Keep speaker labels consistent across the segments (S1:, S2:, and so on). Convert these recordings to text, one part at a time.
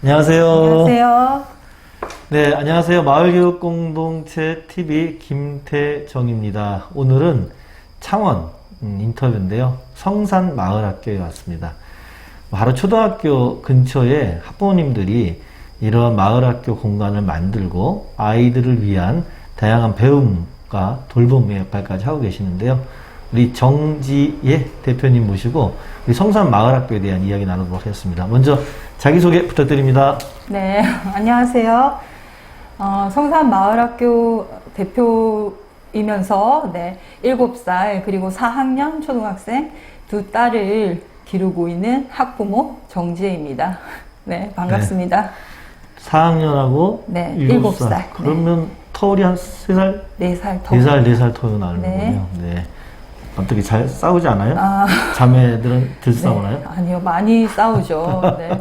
S1: 안녕하세요.
S2: 안녕하세요.
S1: 네, 안녕하세요. 마을교육 공동체 TV 김태정입니다. 오늘은 창원 음, 인터뷰인데요. 성산 마을학교에 왔습니다. 바로 초등학교 근처에 학부모님들이 이러한 마을학교 공간을 만들고 아이들을 위한 다양한 배움과 돌봄의 역할까지 하고 계시는데요. 우리 정지예 대표님 모시고 우리 성산 마을학교에 대한 이야기 나누도록 하겠습니다. 먼저 자기소개 부탁드립니다.
S2: 네, 안녕하세요. 어, 성산 마을학교 대표이면서 네, 7살 그리고 4학년 초등학생 두 딸을 기르고 있는 학부모 정지혜입니다. 네, 반갑습니다.
S1: 4학년하고
S2: 네,
S1: 7살.
S2: 일곱 살.
S1: 그러면 터울이 한 3살?
S2: 네. 4살 더.
S1: 4살, 4살 터울 나는군요.
S2: 네.
S1: 네. 어떻게 잘 싸우지 않아요?
S2: 아,
S1: 자매들은 들 싸우나요?
S2: 네, 아니요, 많이 싸우죠. 네.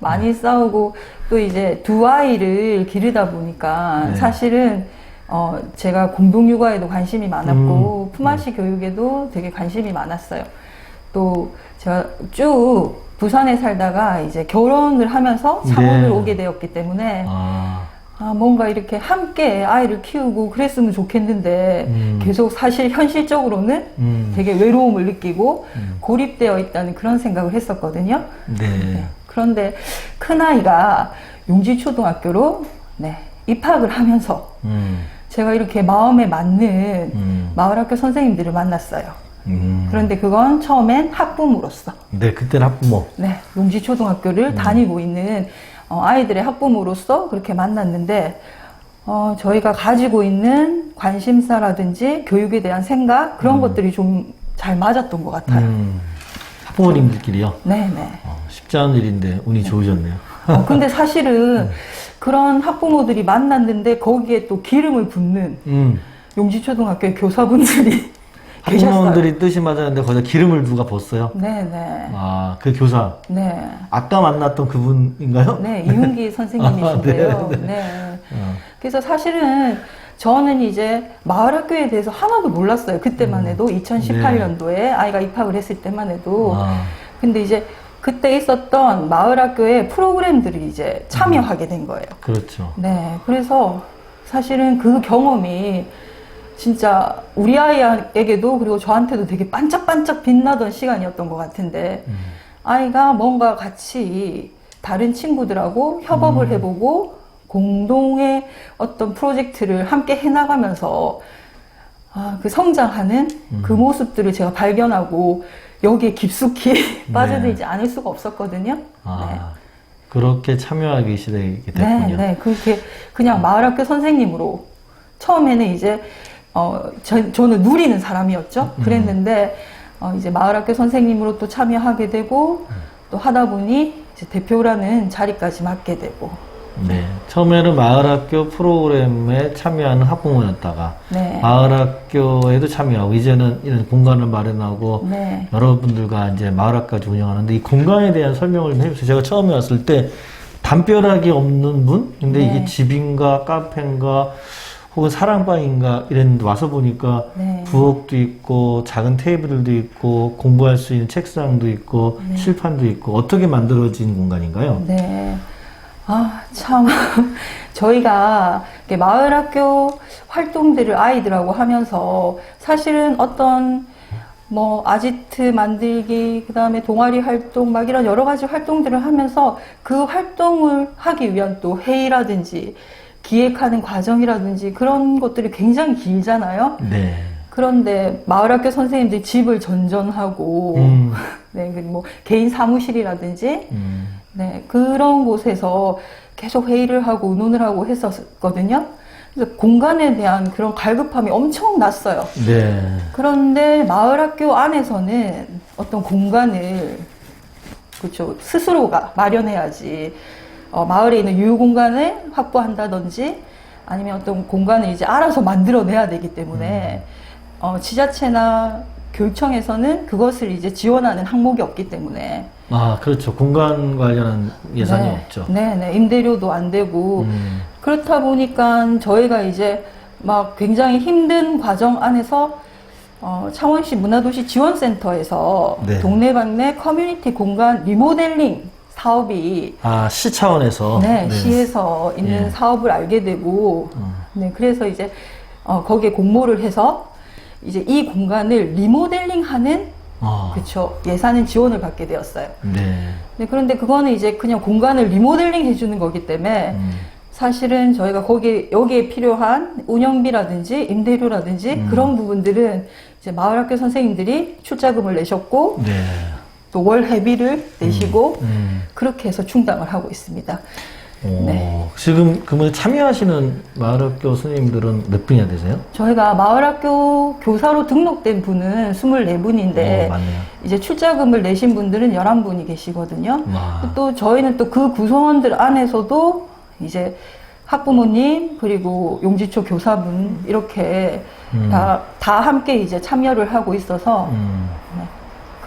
S2: 많이 싸우고 또 이제 두 아이를 기르다 보니까
S1: 네.
S2: 사실은 어 제가 공동 육아에도 관심이 많았고
S1: 음.
S2: 품앗이 교육에도 되게 관심이 많았어요. 또 제가 쭉 부산에 살다가 이제 결혼을 하면서 창원을
S1: 네.
S2: 오게 되었기 때문에
S1: 아,
S2: 아, 뭔가 이렇게 함께 아이를 키우고 그랬으면 좋겠는데
S1: 음.
S2: 계속 사실 현실적으로는
S1: 음.
S2: 되게 외로움을 느끼고
S1: 음.
S2: 고립되어 있다는 그런 생각을 했었거든요.
S1: 네.
S2: 그런데 큰 아이가 용지 초등학교로 네, 입학을 하면서
S1: 음.
S2: 제가 이렇게 마음에 맞는
S1: 음.
S2: 마을학교 선생님들을 만났어요.
S1: 음.
S2: 그런데 그건 처음엔 학부모로서
S1: 네, 그때는 학부모.
S2: 네, 용지 초등학교를
S1: 음.
S2: 다니고 있는 어, 아이들의 학부모로서 그렇게 만났는데 어, 저희가 가지고 있는 관심사라든지 교육에 대한 생각 그런 것들이 좀 잘 맞았던 것 같아요.
S1: 음. 학부모님들끼리요.
S2: 네, 네.
S1: 어, 쉽지 않은 일인데 운이 좋으셨네요.
S2: 어, 근데 사실은
S1: 네.
S2: 그런 학부모들이 만났는데 거기에 또 기름을 붓는
S1: 음.
S2: 용지초등학교의 교사분들이.
S1: 학부모님들이 뜻이 맞았는데 거기다 기름을 누가 붓어요?
S2: 네네.
S1: 아, 그 교사.
S2: 네.
S1: 아까 만났던 그분인가요?
S2: 네, 이훈기 선생님이신데요.
S1: 아,
S2: 네,
S1: 네, 어.
S2: 그래서 사실은 저는 이제 마을 학교에 대해서 하나도 몰랐어요. 그때만 해도 2018년도에 아이가 입학을 했을 때만 해도.
S1: 음. 아,
S2: 근데 이제 그때 있었던 마을 학교의 프로그램들이 이제 참여하게 된 거예요.
S1: 그렇죠.
S2: 네, 그래서 사실은 그 경험이 진짜 우리 아이에게도 그리고 저한테도 되게 반짝반짝 빛나던 시간이었던 것 같은데
S1: 음.
S2: 아이가 뭔가 같이 다른 친구들하고 협업을
S1: 음.
S2: 해보고 공동의 어떤 프로젝트를 함께 해나가면서 아, 그 성장하는
S1: 음.
S2: 그 모습들을 제가 발견하고 여기에 깊숙이
S1: 네.
S2: 빠져들지 않을 수가 없었거든요.
S1: 아, 그렇게 참여하기 시작이
S2: 네,
S1: 됐군요.
S2: 네. 그렇게 그냥 마을학교 선생님으로 처음에는 이제 어, 저, 저는 누리는 사람이었죠.
S1: 음.
S2: 그랬는데 어, 이제 마을학교 선생님으로 또 참여하게 되고
S1: 음.
S2: 또 하다 보니 이제 대표라는 자리까지 맡게 되고
S1: 네. 처음에는 마을학교 프로그램에 참여하는 학부모였다가
S2: 네.
S1: 마을학교에도 참여하고 이제는 이런 공간을 마련하고
S2: 네.
S1: 여러분들과 이제 마을학까지 운영하는데 이 공간에 대한 설명을 좀 해주세요. 제가 처음에 왔을 때 담벼락이 없는 분? 근데
S2: 네.
S1: 이게 집인가 카페인가 혹은 사랑방인가 이랬는데 와서 보니까
S2: 네.
S1: 부엌도 있고 작은 테이블도 있고 공부할 수 있는 책상도 있고
S2: 네.
S1: 칠판도 있고 어떻게 만들어진 공간인가요?
S2: 네. 아, 참. 저희가 이렇게 마을 학교 활동들을 아이들하고 하면서 사실은 어떤 뭐 아지트 만들기, 그 다음에 동아리 활동, 막 이런 여러 가지 활동들을 하면서 그 활동을 하기 위한 또 회의라든지 기획하는 과정이라든지 그런 것들이 굉장히 길잖아요.
S1: 네.
S2: 그런데 마을학교 선생님들이 집을 전전하고,
S1: 음,
S2: 네, 그뭐 개인 사무실이라든지
S1: 음,
S2: 네, 그런 곳에서 계속 회의를 하고 의논을 하고 했었거든요. 그래서 공간에 대한 그런 갈급함이 엄청 났어요.
S1: 네.
S2: 그런데 마을학교 안에서는 어떤 공간을 그렇죠 스스로가 마련해야지 어, 마을에 있는 유휴 공간을 확보한다든지 아니면 어떤 공간을 이제 알아서 만들어내야 되기 때문에 어, 지자체나 교육청에서는 그것을 이제 지원하는 항목이 없기 때문에
S1: 아, 그렇죠. 공간 관련한 예산이
S2: 네,
S1: 없죠.
S2: 네, 네, 임대료도 안 되고
S1: 음,
S2: 그렇다 보니까 저희가 이제 막 굉장히 힘든 과정 안에서 어, 창원시 문화도시 지원센터에서
S1: 네.
S2: 동네방네 커뮤니티 공간 리모델링 사업이
S1: 아, 시 차원에서.
S2: 네, 시에서 있는
S1: 예.
S2: 사업을 알게 되고,
S1: 음.
S2: 네, 그래서 이제 어, 거기에 공모를 해서 이제 이 공간을 리모델링하는
S1: 어,
S2: 그쵸 예산은 지원을 받게 되었어요.
S1: 네.
S2: 네, 그런데 그거는 이제 그냥 공간을 리모델링 해주는 거기 때문에
S1: 음.
S2: 사실은 저희가 거기 여기에 필요한 운영비라든지 임대료라든지
S1: 음.
S2: 그런 부분들은 이제 마을학교 선생님들이 출자금을 내셨고
S1: 네.
S2: 또 월 회비를 내시고
S1: 음.
S2: 그렇게 해서 충당을 하고 있습니다.
S1: 오,
S2: 네.
S1: 지금 그러면 참여하시는 마을학교 선생님들은 몇 분이나 되세요?
S2: 저희가 마을학교 교사로 등록된 분은 24분인데
S1: 어, 맞네요.
S2: 이제 출자금을 내신 분들은 11분이 계시거든요.
S1: 와.
S2: 또 저희는 또 그 구성원들 안에서도 이제 학부모님 그리고 용지초 교사분 이렇게
S1: 음.
S2: 다, 다 함께 이제 참여를 하고 있어서
S1: 음.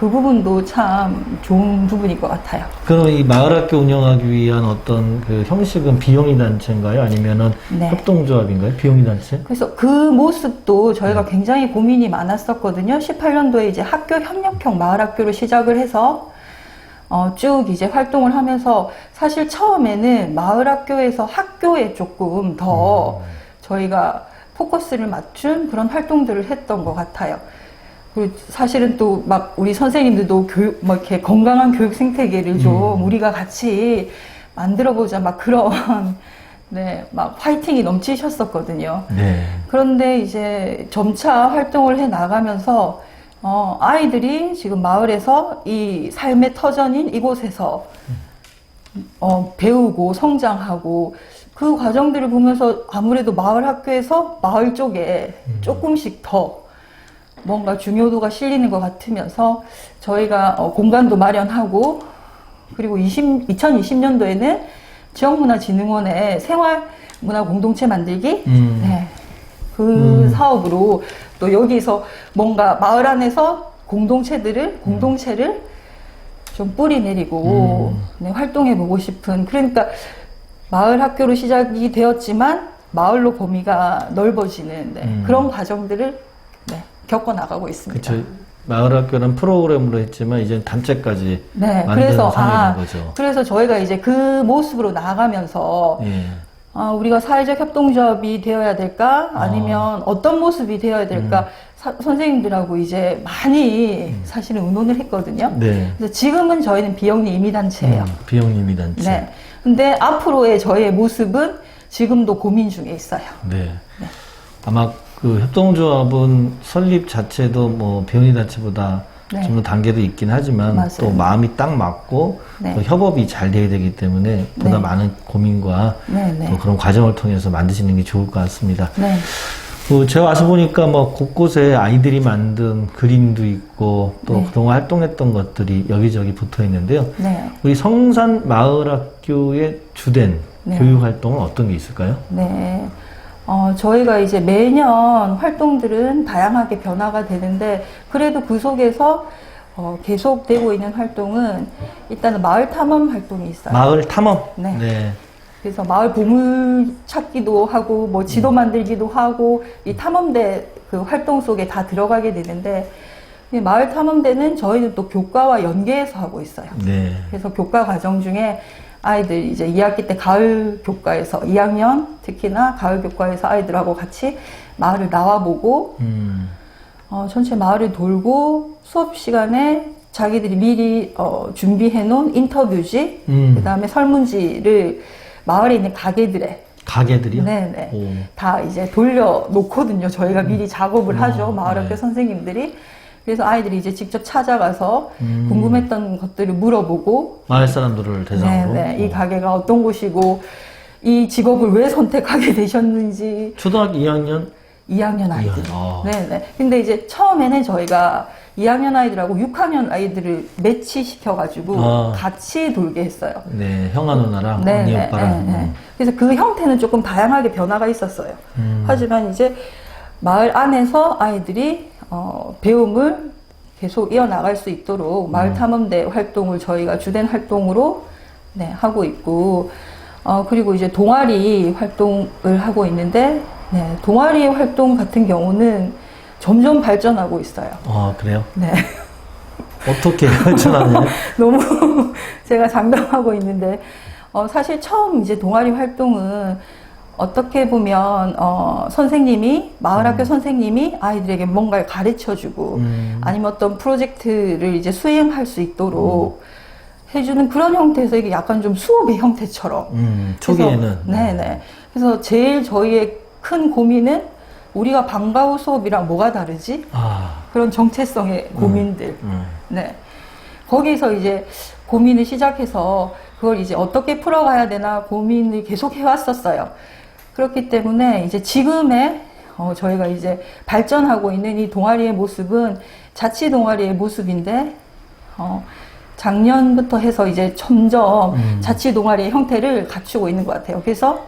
S2: 그 부분도 참 좋은 부분일 것 같아요.
S1: 그럼 이 마을학교 운영하기 위한 어떤 그 형식은 비영리 단체인가요? 아니면은
S2: 네.
S1: 협동조합인가요? 비영리 단체?
S2: 그래서 그 모습도
S1: 네.
S2: 저희가 굉장히 고민이 많았었거든요. 18년도에 이제 학교 협력형 마을학교로 시작을 해서 어, 쭉 이제 활동을 하면서 사실 처음에는 마을학교에서 학교에 조금 더
S1: 음.
S2: 저희가 포커스를 맞춘 그런 활동들을 했던 것 같아요. 그리고 사실은 또 막 우리 선생님들도 교육, 막 이렇게 건강한 교육 생태계를 좀
S1: 음.
S2: 우리가 같이 만들어보자 막 그런 네, 막 파이팅이 넘치셨었거든요.
S1: 네.
S2: 그런데 이제 점차 활동을 해 나가면서 어, 아이들이 지금 마을에서 이 삶의 터전인 이곳에서 어, 배우고 성장하고 그 과정들을 보면서 아무래도 마을 학교에서 마을 쪽에 조금씩 더 뭔가 중요도가 실리는 것 같으면서 저희가 어, 공간도 마련하고 그리고 20, 2020년도에는 지역문화진흥원의 생활문화 공동체 만들기
S1: 음.
S2: 네. 그 사업으로 또 여기서 뭔가 마을 안에서 공동체들을 공동체를 좀 뿌리 내리고
S1: 음.
S2: 네, 활동해 보고 싶은 그러니까 마을 학교로 시작이 되었지만 마을로 범위가 넓어지는 네,
S1: 음.
S2: 그런 과정들을 네, 겪어 나가고 있습니다.
S1: 그쵸. 마을 학교는 프로그램으로 했지만 이제 단체까지
S2: 네,
S1: 만드는
S2: 그래서
S1: 상황인
S2: 아,
S1: 거죠.
S2: 그래서 저희가 이제 그 모습으로 나아가면서
S1: 예.
S2: 아, 우리가 사회적 협동조합이 되어야 될까? 아니면 어 떤 모습이 되어야 될까? 사- 선생님들하고 이제 많이 사실은 의논을 했거든요.
S1: 네.
S2: 그래서 지금은 저희는 비영리 임의단체예요.
S1: 음, 비영리미 단체.
S2: 네. 근데 앞으로의 저희의 모습은 지금도 고민 중에 있어요.
S1: 네. 아마 그 협동조합은 설립 자체도 뭐 비영리 단체보다
S2: 네.
S1: 좀더 단계도 있긴 하지만
S2: 맞아요.
S1: 또 마음이 딱 맞고
S2: 네.
S1: 또 협업이 잘 돼야 되기 때문에 보다
S2: 네.
S1: 많은 고민과
S2: 네, 네.
S1: 또 그런 과정을 통해서 만드시는 게 좋을 것 같습니다.
S2: 네.
S1: 그 제가 와서 보니까 뭐 곳곳에 아이들이 만든 그림도 있고 또
S2: 네.
S1: 그동안 활동했던 것들이 여기저기 붙어 있는데요.
S2: 네.
S1: 우리 성산 마을 학교의 주된
S2: 네.
S1: 교육 활동은 어떤 게 있을까요?
S2: 네. 어, 저희가 이제 매년 활동들은 다양하게 변화가 되는데, 그래도 그 속에서 어, 계속되고 있는 활동은 일단은 마을 탐험 활동이 있어요.
S1: 마을 탐험.
S2: 네.
S1: 네.
S2: 그래서 마을 보물 찾기도 하고, 뭐 지도
S1: 음.
S2: 만들기도 하고, 이 탐험대 그 활동 속에 다 들어가게 되는데, 이 마을 탐험대는 저희는 또 교과와 연계해서 하고 있어요.
S1: 네.
S2: 그래서 교과 과정 중에 아이들 이제 2학기 때 가을 교과에서 2학년 특히나 가을 교과에서 아이들하고 같이 마을을 나와보고
S1: 음.
S2: 어, 전체 마을을 돌고 수업 시간에 자기들이 미리 어, 준비해 놓은 인터뷰지
S1: 음.
S2: 그다음에 설문지를 마을에 있는 가게들에
S1: 가게들이요?
S2: 네네
S1: 오.
S2: 다 이제 돌려놓거든요. 저희가 미리 작업을 하죠.
S1: 어,
S2: 마을 학교
S1: 네.
S2: 선생님들이. 그래서 아이들이 이제 직접 찾아가서
S1: 음.
S2: 궁금했던 것들을 물어보고
S1: 마을 사람들을 대상으로.
S2: 네 네. 이
S1: 어.
S2: 가게가 어떤 곳이고 이 직업을 왜 선택하게 되셨는지
S1: 초등학교 2학년
S2: 2학년 아이들.
S1: 이학년, 아.
S2: 네 네. 근데 이제 처음에는 저희가 2학년 아이들하고 6학년 아이들을 매치시켜가지고
S1: 아.
S2: 같이 돌게 했어요.
S1: 네, 형아 누나랑 언니
S2: 네네.
S1: 오빠랑
S2: 네 네.
S1: 음.
S2: 그래서 그 형태는 조금 다양하게 변화가 있었어요.
S1: 음.
S2: 하지만 이제 마을 안에서 아이들이 어, 배움을 계속 이어나갈 수 있도록 마을
S1: 음.
S2: 탐험대 활동을 저희가 주된 활동으로 네, 하고 있고 어, 그리고 이제 동아리 활동을 하고 있는데 네, 동아리 활동 같은 경우는 점점 발전하고 있어요.
S1: 어, 그래요?
S2: 네.
S1: 어떻게 전하냐?
S2: 너무 제가 장담하고 있는데 어, 사실 처음 이제 동아리 활동은 어떻게 보면 어, 선생님이 마을학교 선생님이 아이들에게 뭔가를 가르쳐주고
S1: 음.
S2: 아니면 어떤 프로젝트를 이제 수행할 수 있도록 해주는 그런 형태에서 이게 약간 좀 수업의 형태처럼
S1: 음, 초기에는.
S2: 네네. 그래서 제일 저희의 큰 고민은 우리가 방과 후 수업이랑 뭐가 다르지?
S1: 아,
S2: 그런 정체성의 고민들.
S1: 음.
S2: 네. 거기서 이제 고민을 시작해서 그걸 이제 어떻게 풀어가야 되나 고민을 계속 해왔었어요. 그렇기 때문에 이제 지금의 어, 저희가 이제 발전하고 있는 이 동아리의 모습은 자치 동아리의 모습인데, 어, 작년부터 해서 이제 점점
S1: 음.
S2: 자치 동아리의 형태를 갖추고 있는 것 같아요. 그래서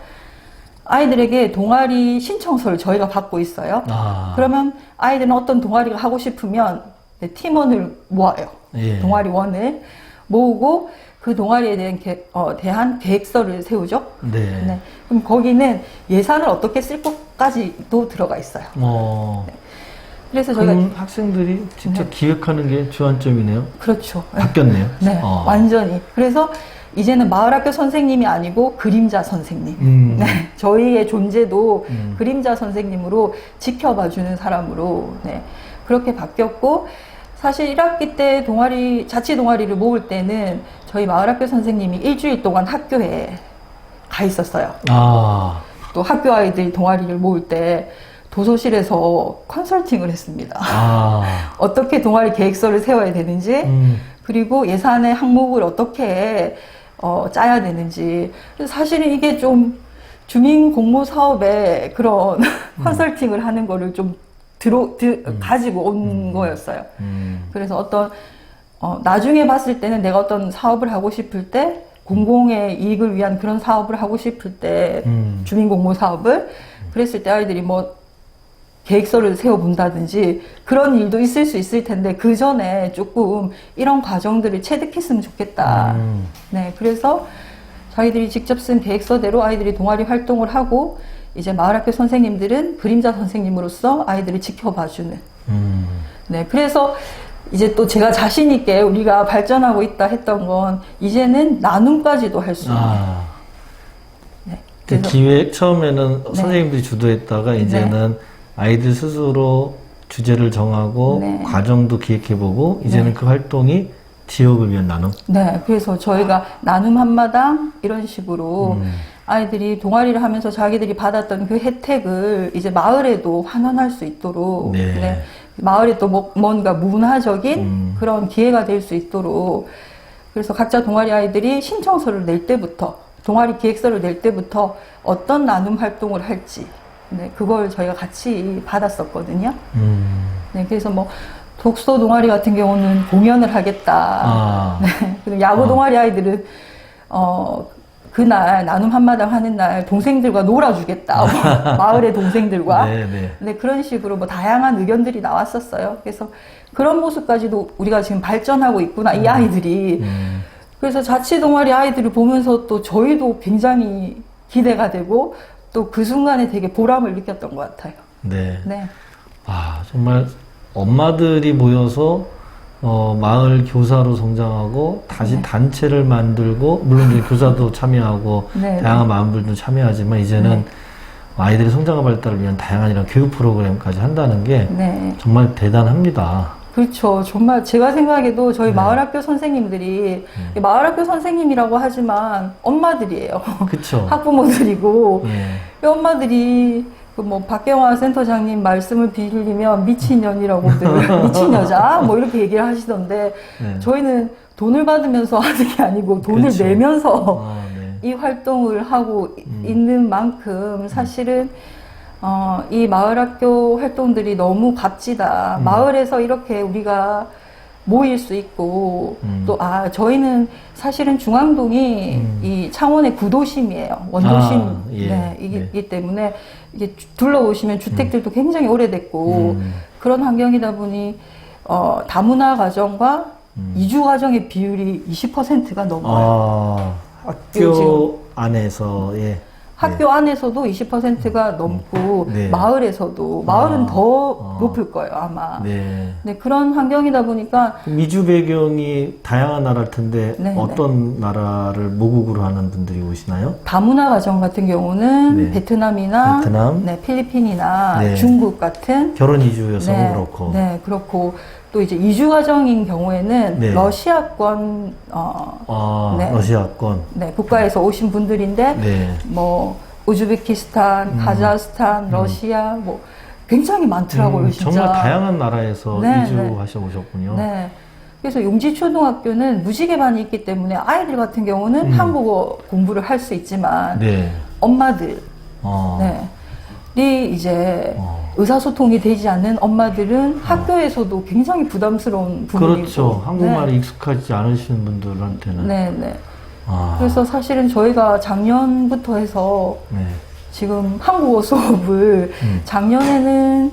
S2: 아이들에게 동아리 신청서를 저희가 받고 있어요.
S1: 아,
S2: 그러면 아이들은 어떤 동아리가 하고 싶으면 네, 팀원을 모아요.
S1: 예.
S2: 동아리원을 모으고 그 동아리에 대한, 계, 어, 대한 계획서를 세우죠.
S1: 네.
S2: 네. 그럼 거기는 예산을 어떻게 쓸 것까지도 들어가 있어요.
S1: 어,
S2: 그래서 저희가
S1: 그럼 학생들이 직접
S2: 네.
S1: 기획하는 게 주안점이네요.
S2: 그렇죠.
S1: 바뀌었네요.
S2: 네,
S1: 어.
S2: 완전히. 그래서 이제는 마을학교 선생님이 아니고 그림자 선생님.
S1: 음.
S2: 네, 저희의 존재도
S1: 음.
S2: 그림자 선생님으로 지켜봐주는 사람으로 네, 그렇게 바뀌었고 사실 1학기 때 동아리 자치 동아리를 모을 때는 저희 마을학교 선생님이 일주일 동안 학교에 가 있었어요.
S1: 아,
S2: 또 학교 아이들 동아리를 모을 때 도서실에서 컨설팅을 했습니다.
S1: 아,
S2: 어떻게 동아리 계획서를 세워야 되는지
S1: 음,
S2: 그리고 예산의 항목을 어떻게 어, 짜야 되는지. 사실은 이게 좀 주민 공모 사업에 그런 컨설팅을 하는 거를 좀 들어, 드, 가지고 온 거였어요.
S1: 음,
S2: 그래서 어떤, 어, 나중에 봤을 때는 내가 어떤 사업을 하고 싶을 때 공공의 이익을 위한 그런 사업을 하고 싶을 때
S1: 음.
S2: 주민 공모 사업을 그랬을 때 아이들이 뭐 계획서를 세워본다든지 그런 일도 있을 수 있을 텐데 그 전에 조금 이런 과정들을 체득했으면 좋겠다.
S1: 음.
S2: 네, 그래서 자기들이 직접 쓴 계획서대로 아이들이 동아리 활동을 하고 이제 마을학교 선생님들은 그림자 선생님으로서 아이들을 지켜봐주는.
S1: 음.
S2: 네, 그래서 이제 또 제가 자신 있게 우리가 발전하고 있다 했던 건 이제는 나눔까지도 할 수 있는.
S1: 아.
S2: 네,
S1: 그 기획 처음에는
S2: 네.
S1: 선생님들이 주도했다가 이제는 아이들 스스로 주제를 정하고
S2: 네.
S1: 과정도 기획해보고 이제는
S2: 네.
S1: 그 활동이 지역을 위한 나눔.
S2: 네, 그래서 저희가 나눔 한마당 이런 식으로
S1: 음.
S2: 아이들이 동아리를 하면서 자기들이 받았던 그 혜택을 이제 마을에도 환원할 수 있도록
S1: 네.
S2: 마을에 또 뭐- 뭔가 문화적인
S1: 음.
S2: 그런 기회가 될 수 있도록 그래서 각자 동아리 아이들이 신청서를 낼 때부터 동아리 기획서를 낼 때부터 어떤 나눔 활동을 할지 네, 그걸 저희가 같이 받았었거든요.
S1: 음.
S2: 네, 그래서 뭐 독서 동아리 같은 경우는 공연을 하겠다.
S1: 아.
S2: 네, 야구
S1: 어.
S2: 동아리 아이들은 어 그날 나눔 한마당 하는 날 동생들과 놀아주겠다. 뭐, 마을의 동생들과.
S1: 네, 네.
S2: 네, 그런 식으로 뭐 다양한 의견들이 나왔었어요. 그래서 그런 모습까지도 우리가 지금 발전하고 있구나, 이 아이들이.
S1: 음.
S2: 그래서 자치 동아리 아이들을 보면서 또 저희도 굉장히 기대가 되고 또 그 순간에 되게 보람을 느꼈던 것 같아요.
S1: 네.
S2: 네.
S1: 아, 정말 엄마들이 모여서 어, 마을 교사로 성장하고 다시
S2: 네.
S1: 단체를 만들고 물론 이제 교사도 참여하고
S2: 네,
S1: 다양한 마음들도 참여하지만 이제는 아이들의 성장과 발달을 위한 다양한 이런 교육 프로그램까지 한다는 게
S2: 네.
S1: 정말 대단합니다.
S2: 그렇죠. 정말 제가 생각해도 저희
S1: 네.
S2: 마을학교 선생님들이 마을학교 선생님이라고 하지만 엄마들이에요.
S1: 그쵸?
S2: 학부모들이고
S1: 예.
S2: 이 엄마들이 그뭐 박경화 센터장님 말씀을 빌리면 미친년이라고들 미친 여자 뭐 이렇게 얘기를 하시던데
S1: 네.
S2: 저희는 돈을 받으면서 하는 게 아니고 돈을
S1: 그렇죠.
S2: 내면서
S1: 아, 네.
S2: 이 활동을 하고 이-
S1: 음.
S2: 있는 만큼 사실은 어, 이 마을 학교 활동들이 너무 값지다.
S1: 음.
S2: 마을에서 이렇게 우리가 모일 수 있고
S1: 음.
S2: 또아 저희는 사실은 중앙동이
S1: 음.
S2: 이 창원의 구도심이에요. 원도심
S1: 아, 예.
S2: 네. 이기 때문에 이게 주- 둘러보시면 주택들도 굉장히 오래됐고
S1: 음.
S2: 그런 환경이다 보니 어, 다문화 가정과
S1: 음.
S2: 이주 가정의 비율이 20%가 넘어요.
S1: 아, 학교. 안에서 예.
S2: 학교 안에서도 20%가 넘고
S1: 네.
S2: 마을에서도 마을은
S1: 아,
S2: 더
S1: 아.
S2: 높을 거예요 아마.
S1: 네.
S2: 네, 그런 환경이다 보니까
S1: 미주 배경이 다양한 나라일 텐데
S2: 네,
S1: 어떤 나라를 모국으로 하는 분들이 오시나요?
S2: 다문화 가정 같은 경우는
S1: 네.
S2: 베트남이나
S1: 베트남?
S2: 네, 필리핀이나
S1: 네.
S2: 중국 같은
S1: 결혼 이주여서
S2: 네,
S1: 그렇고.
S2: 네, 그렇고 또 이제 이주 가정인 경우에는
S1: 네.
S2: 러시아권 어,
S1: 아,
S2: 네.
S1: 러시아권.
S2: 네, 국가에서 오신 분들인데
S1: 네.
S2: 뭐 우즈베키스탄, 카자흐스탄, 러시아 뭐 굉장히 많더라고요,
S1: 음,
S2: 진짜.
S1: 정말 다양한 나라에서
S2: 네,
S1: 이주하셔 오셨군요.
S2: 네. 그래서 용지초등학교는 무지개반이 있기 때문에 아이들 같은 경우는
S1: 음.
S2: 한국어 공부를 할 수 있지만
S1: 네.
S2: 엄마들,
S1: 어.
S2: 네. 이 이제
S1: 어.
S2: 의사소통이 되지 않는 엄마들은 학교에서도 굉장히 부담스러운 부분이고
S1: 그렇죠. 한국말이 익숙하지 않으신 분들한테는.
S2: 네, 네. 네.
S1: 아,
S2: 그래서 사실은 저희가 작년부터 해서
S1: 네.
S2: 지금 한국어 수업을
S1: 음.
S2: 작년에는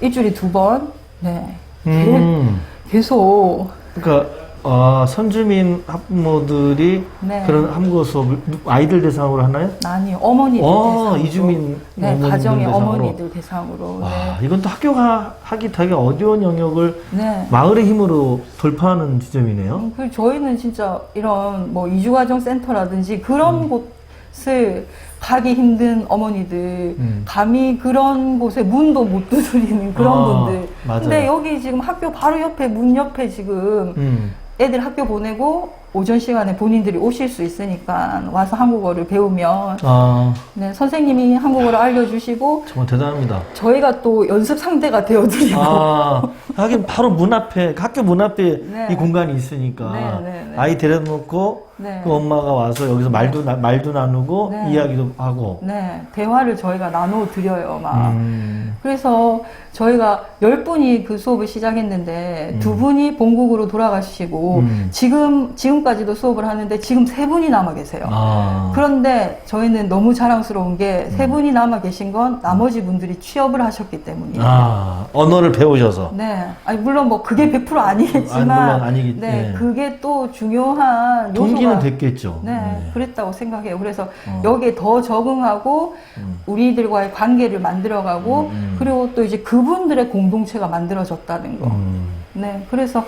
S2: 일주일에 두 번, 네.
S1: 음.
S2: 계속,
S1: 그러니까 아, 선주민 학부모들이
S2: 네.
S1: 그런 한국어 수업을 아이들 대상으로 하나요?
S2: 아니, 어머니들
S1: 아,
S2: 대상으로.
S1: 이주민
S2: 네,
S1: 어머니들
S2: 가정의
S1: 대상으로.
S2: 어머니들 대상으로.
S1: 와,
S2: 네.
S1: 이건 또 학교가 하기 되게 어려운 영역을
S2: 네.
S1: 마을의 힘으로 돌파하는 지점이네요.
S2: 음, 그 저희는 진짜 이런 뭐 이주가정 센터라든지 그런 곳을 가기 힘든 어머니들,
S1: 음.
S2: 감히 그런 곳에 문도 못 두드리는 그런
S1: 아,
S2: 분들.
S1: 맞아요.
S2: 근데 여기 지금 학교 바로 옆에 문 옆에 지금
S1: 음.
S2: 애들 학교 보내고 오전 시간에 본인들이 오실 수 있으니까 와서 한국어를 배우면
S1: 아,
S2: 네, 선생님이 한국어를 알려주시고
S1: 정말 대단합니다.
S2: 저희가 또 연습 상대가 되어드리고
S1: 아, 하긴 바로 문 앞에, 학교 문 앞에
S2: 네.
S1: 이 공간이 있으니까
S2: 네, 네, 네.
S1: 아이 데려놓고
S2: 네.
S1: 그 엄마가 와서 여기서 말도, 나- 말도 나누고
S2: 네.
S1: 이야기도 하고.
S2: 네, 대화를 저희가 나눠 드려요, 막.
S1: 음,
S2: 그래서 저희가 열 분이 그 수업을 시작했는데 두 분이 본국으로 돌아가시고
S1: 음.
S2: 지금 지금까지도 수업을 하는데 지금 세 분이 남아 계세요.
S1: 아,
S2: 그런데 저희는 너무 자랑스러운 게 세 분이 남아 계신 건 나머지 분들이 취업을 하셨기 때문이에요.
S1: 아, 언어를 배우셔서.
S2: 네, 아니 물론 뭐 그게 100% 아니겠지만,
S1: 아, 물론 아니기-
S2: 네,
S1: 네.
S2: 그게 또 중요한
S1: 동기는
S2: 요소가
S1: 됐겠죠.
S2: 네, 그랬다고 생각해요. 그래서
S1: 어.
S2: 여기에 더 적응하고
S1: 음.
S2: 우리들과의 관계를 만들어가고
S1: 음, 음.
S2: 그리고 또 이제 그분 들의 공동체가 만들어졌다는 거.
S1: 음.
S2: 네, 그래서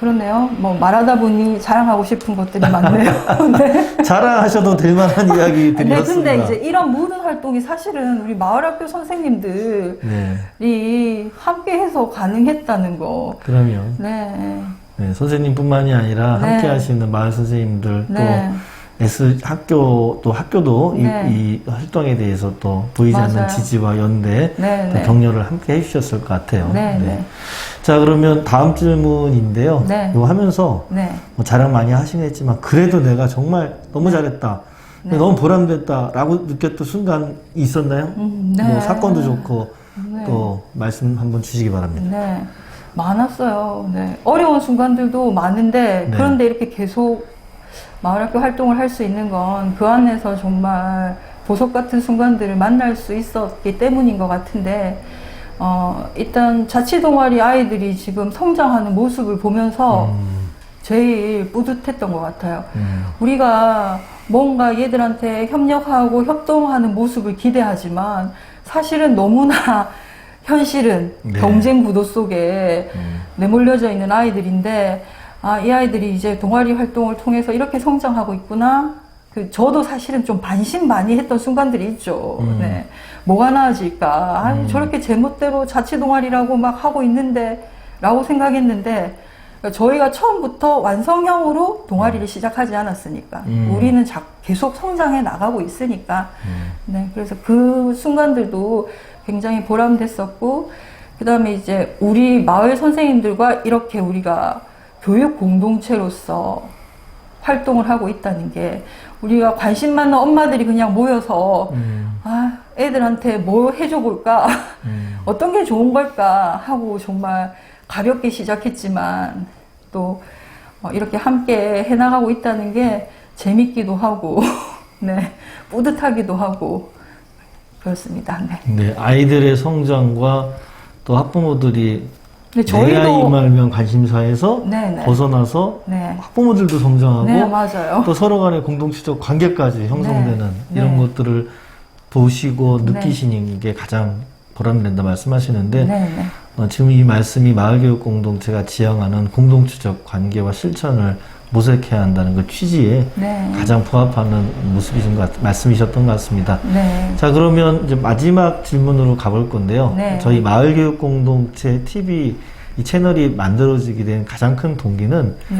S2: 그렇네요. 뭐 말하다 보니 자랑하고 싶은 것들이 많네요. 네.
S1: 자랑하셔도 될 만한
S2: 네,
S1: 이야기들이었습니다.
S2: 근데 이제 이런 모든 활동이 사실은 우리 마을학교 선생님들이
S1: 네,
S2: 함께해서 가능했다는 거.
S1: 그러면
S2: 네,
S1: 네, 선생님뿐만이 아니라
S2: 네.
S1: 함께 하시는 마을 선생님들
S2: 네.
S1: 또 S 학교 또 학교도 이-
S2: 네.
S1: 이, 활동에 대해서 또 보이지 않는
S2: 맞아요.
S1: 지지와 연대
S2: 네,
S1: 또
S2: 네.
S1: 격려를 함께 해주셨을 것 같아요.
S2: 네, 네.
S1: 자 그러면 다음 질문인데요.
S2: 네.
S1: 이거 하면서
S2: 네.
S1: 뭐 자랑 많이 하긴 했지만 그래도 내가 정말 너무 잘했다.
S2: 네.
S1: 너무 보람됐다라고 느꼈던 순간 있었나요?
S2: 음, 네.
S1: 뭐 사건도 좋고
S2: 네.
S1: 또 말씀 한번 주시기 바랍니다.
S2: 네. 많았어요. 네. 어려운 순간들도 많은데,
S1: 네.
S2: 그런데 이렇게 계속 마을학교 활동을 할 수 있는 건 그 안에서 정말 보석 같은 순간들을 만날 수 있었기 때문인 것 같은데, 어, 일단 자치 동아리 아이들이 지금 성장하는 모습을 보면서
S1: 음,
S2: 제일 뿌듯했던 것 같아요.
S1: 음,
S2: 우리가 뭔가 얘들한테 협력하고 협동하는 모습을 기대하지만 사실은 너무나 현실은
S1: 네.
S2: 경쟁 구도 속에
S1: 음.
S2: 내몰려져 있는 아이들인데 아, 이 아이들이 이제 동아리 활동을 통해서 이렇게 성장하고 있구나. 그 저도 사실은 좀 반신반의 했던 순간들이 있죠.
S1: 음.
S2: 네. 뭐가 나아질까? 아,
S1: 음.
S2: 저렇게 제멋대로 자치 동아리라고 막 하고 있는데 라고 생각했는데 저희가 처음부터 완성형으로 동아리를 시작하지 않았으니까
S1: 음.
S2: 우리는 자- 계속 성장해 나가고 있으니까
S1: 음.
S2: 네, 그래서 그 순간들도 굉장히 보람됐었고, 그 다음에 이제 우리 마을 선생님들과 이렇게 우리가 교육 공동체로서 활동을 하고 있다는 게 우리가 관심 많은 엄마들이 그냥 모여서
S1: 음,
S2: 아, 애들한테 뭐 해줘 볼까?
S1: 음.
S2: 어떤 게 좋은 걸까? 하고 정말 가볍게 시작했지만 또 어, 이렇게 함께 해나가고 있다는 게 재밌기도 하고, 네, 뿌듯하기도 하고, 그렇습니다. 네.
S1: 네, 아이들의 성장과 또 학부모들이 내
S2: 저희도
S1: 말면 관심사에서
S2: 네네.
S1: 벗어나서
S2: 네.
S1: 학부모들도 성장하고
S2: 네, 맞아요.
S1: 또 서로 간의 공동체적 관계까지 형성되는
S2: 네.
S1: 이런
S2: 네.
S1: 것들을 보시고
S2: 네.
S1: 느끼시는 게 가장 보람된다 말씀하시는데
S2: 네, 네.
S1: 어, 지금 이 말씀이 마을교육 공동체가 지향하는 공동체적 관계와 실천을 모색해야 한다는 그 취지에
S2: 네.
S1: 가장 부합하는 모습이신 것 같, 말씀이셨던 것 같습니다.
S2: 네.
S1: 자 그러면 이제 마지막 질문으로 가볼 건데요.
S2: 네.
S1: 저희 마을교육 공동체 TV 이 채널이 만들어지게 된 가장 큰 동기는
S2: 네.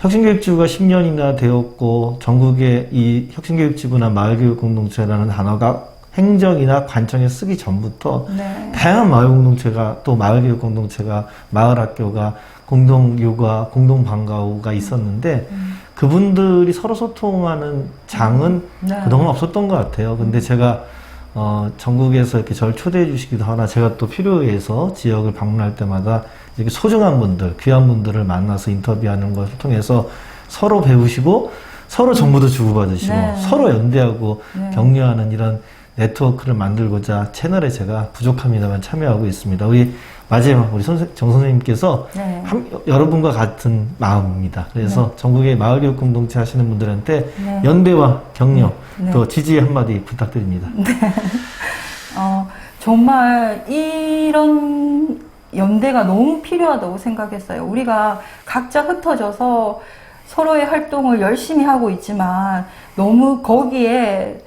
S1: 혁신교육지구가 10년이나 되었고 전국에 이 혁신교육지구나 마을교육 공동체라는 단어가 행정이나 관청에 쓰기 전부터
S2: 네.
S1: 다양한 마을 공동체가 또 마을교육 공동체가 마을학교가 공동교가 공동 방과후가 있었는데 그분들이 서로 소통하는 장은
S2: 네.
S1: 그동안 없었던 것 같아요. 근데 제가 어, 전국에서 이렇게 저를 초대해 주시기도 하나 제가 또 필요해서 지역을 방문할 때마다 이렇게 소중한 분들, 귀한 분들을 만나서 인터뷰하는 것을 통해서 서로 배우시고 서로 정보도 주고받으시고
S2: 네.
S1: 서로 연대하고
S2: 네.
S1: 격려하는 이런 네트워크를 만들고자 채널에 제가 부족합니다만 참여하고 있습니다. 우리 마지막 우리 선생, 정 선생님께서
S2: 네.
S1: 한- 여러분과 같은 마음입니다. 그래서 전국의 마을 교육 공동체 하시는 분들한테
S2: 네.
S1: 연대와 격려
S2: 네.
S1: 또 지지 한마디 부탁드립니다.
S2: 어, 정말 이런 연대가 너무 필요하다고 생각했어요. 우리가 각자 흩어져서 서로의 활동을 열심히 하고 있지만 너무 거기에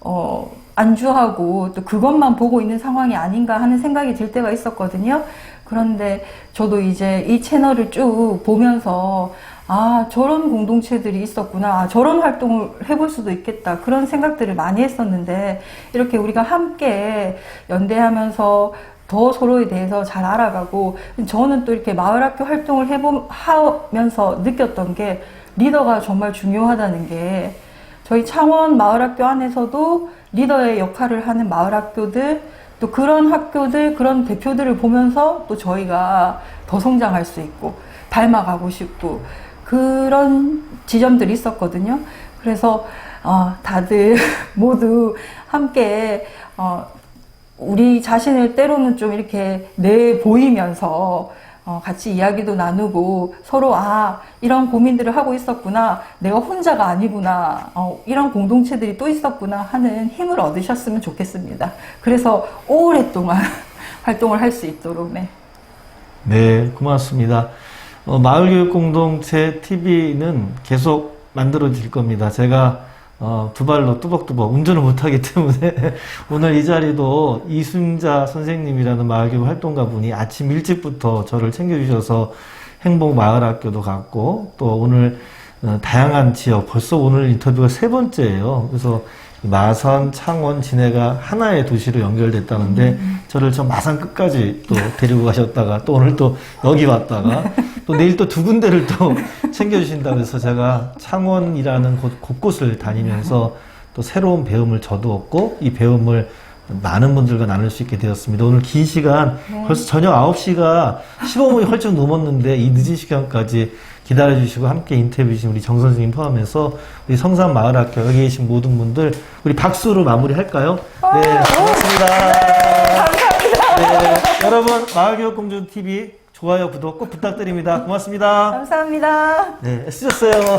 S2: 어, 안주하고 또 그것만 보고 있는 상황이 아닌가 하는 생각이 들 때가 있었거든요. 그런데 저도 이제 이 채널을 쭉 보면서 아, 저런 공동체들이 있었구나. 아, 저런 활동을 해볼 수도 있겠다. 그런 생각들을 많이 했었는데, 이렇게 우리가 함께 연대하면서 더 서로에 대해서 잘 알아가고, 저는 또 이렇게 마을학교 활동을 해보, 하면서 느꼈던 게, 리더가 정말 중요하다는 게, 저희 창원 마을학교 안에서도 리더의 역할을 하는 마을 학교들, 또 그런 학교들, 그런 대표들을 보면서 또 저희가 더 성장할 수 있고, 닮아가고 싶고, 그런 지점들이 있었거든요. 그래서, 어, 다들 모두 함께, 어, 우리 자신을 때로는 좀 이렇게 내 보이면서 어, 같이 이야기도 나누고 서로 아 이런 고민들을 하고 있었구나 내가 혼자가 아니구나 어, 이런 공동체들이 또 있었구나 하는 힘을 얻으셨으면 좋겠습니다. 그래서 오랫동안 활동을 할 수 있도록 네.
S1: 네, 고맙습니다. 어, 마을교육 공동체 TV는 계속 만들어질 겁니다. 제가 어, 두 발로 뚜벅뚜벅 운전을 못하기 때문에 오늘 이 자리도 이순자 선생님이라는 마을교육 활동가 분이 아침 일찍부터 저를 챙겨주셔서 행복 마을학교도 갔고 또 오늘 어, 다양한 지역 벌써 오늘 인터뷰가 세 번째예요. 그래서 마산, 창원, 진해가 하나의 도시로 연결됐다는데 저를 저 마산 끝까지 또 데리고 가셨다가 또 오늘 또 여기 왔다가 또 내일 또 두 군데를 또 챙겨주신다고 해서 제가 창원이라는 곳 곳곳을 다니면서 또 새로운 배움을 저도 얻고 이 배움을 많은 분들과 나눌 수 있게 되었습니다. 오늘 긴 시간 벌써 저녁 9시가 15분이 훌쩍 넘었는데 이 늦은 시간까지 기다려주시고 함께 인터뷰 주신 우리 정 선생님 포함해서 우리 성산 마을학교 여기 계신 모든 분들 우리 박수로 마무리할까요? 네, 고맙습니다. 네, 여러분 마을교육공주 TV 좋아요 구독 꼭 부탁드립니다. 고맙습니다.
S2: 감사합니다.
S1: 네, 쓰셨어요.